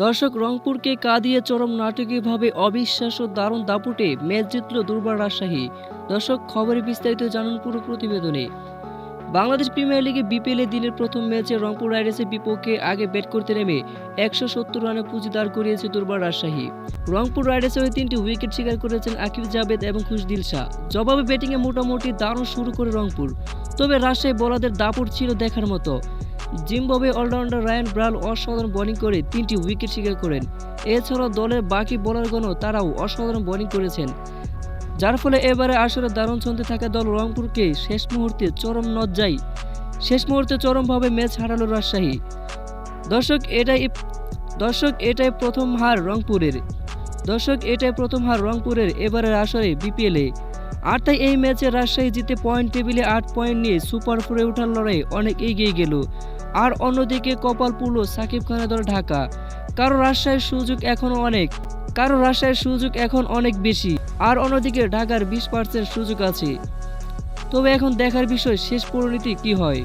দর্শক রংপুরকে কাঁদিয়ে চরম নাটকীয়ভাবে অবিশ্বাস্য দারুণ দাপুটে ম্যাচ জিতল দুর্বার রাজশাহী। দর্শক খবরে বিস্তারিত জানুন পুরো প্রতিবেদনে। বাংলাদেশ প্রিমিয়ার লিগে বিপিএলে দিনের প্রথম ম্যাচে রংপুর রাইডার্সের বিপক্ষে আগে ব্যাট করতে নেমে একশো সত্তর রানে পুঁজি দাঁড় করিয়েছে দুর্বার রাজশাহী। রংপুর রাইডার্সের হয়ে তিনটি উইকেট শিকার করেছেন আকিব জাবেদ এবং খুশদিল শাহ। জবাবে ব্যাটিংয়ে মোটামুটি দারুণ শুরু করে রংপুর। তবে রাজশাহী বলাদের দাপট ছিল দেখার মতো। জিম্বাবুয়ে অলরাউন্ডার রায়ান ব্রাল অসাধারণ বোলিং করে তিনটি উইকেট শিকার করেন। এছাড়াও দলের বাকি বোলারগণও তারাও অসাধারণ বোলিং করেছেন। যার ফলে এবারে আসলে দারুণ ছন্দে থাকা দল রংপুরকে শেষ মুহূর্তে চরম নজ্জাই শেষ মুহূর্তে চরমভাবে ম্যাচ হারালো রাজশাহী। দর্শক, এটাই দর্শক, এটাই প্রথম হার রংপুরের। দর্শক, এটাই প্রথম হার রংপুরের এবারের আসরে বিপিএলে। আর তাই এই ম্যাচে রাজশাহী জিতে পয়েন্ট টেবিলে আট পয়েন্ট নিয়ে সুপার ফোরে ওঠার লড়াই অনেক এগিয়ে গেল। আর অন্যদিকে কপাল পুরল সাকিব খানের দল ঢাকা। কারও রাজশাহীর সুযোগ এখনও অনেক, কারও রাজশাহীর সুযোগ এখন অনেক বেশি, আর অন্যদিকে ঢাকার বিশ পার্সেন্ট সুযোগ আছে। তবে এখন দেখার বিষয় শেষ পরিণতি কি হয়?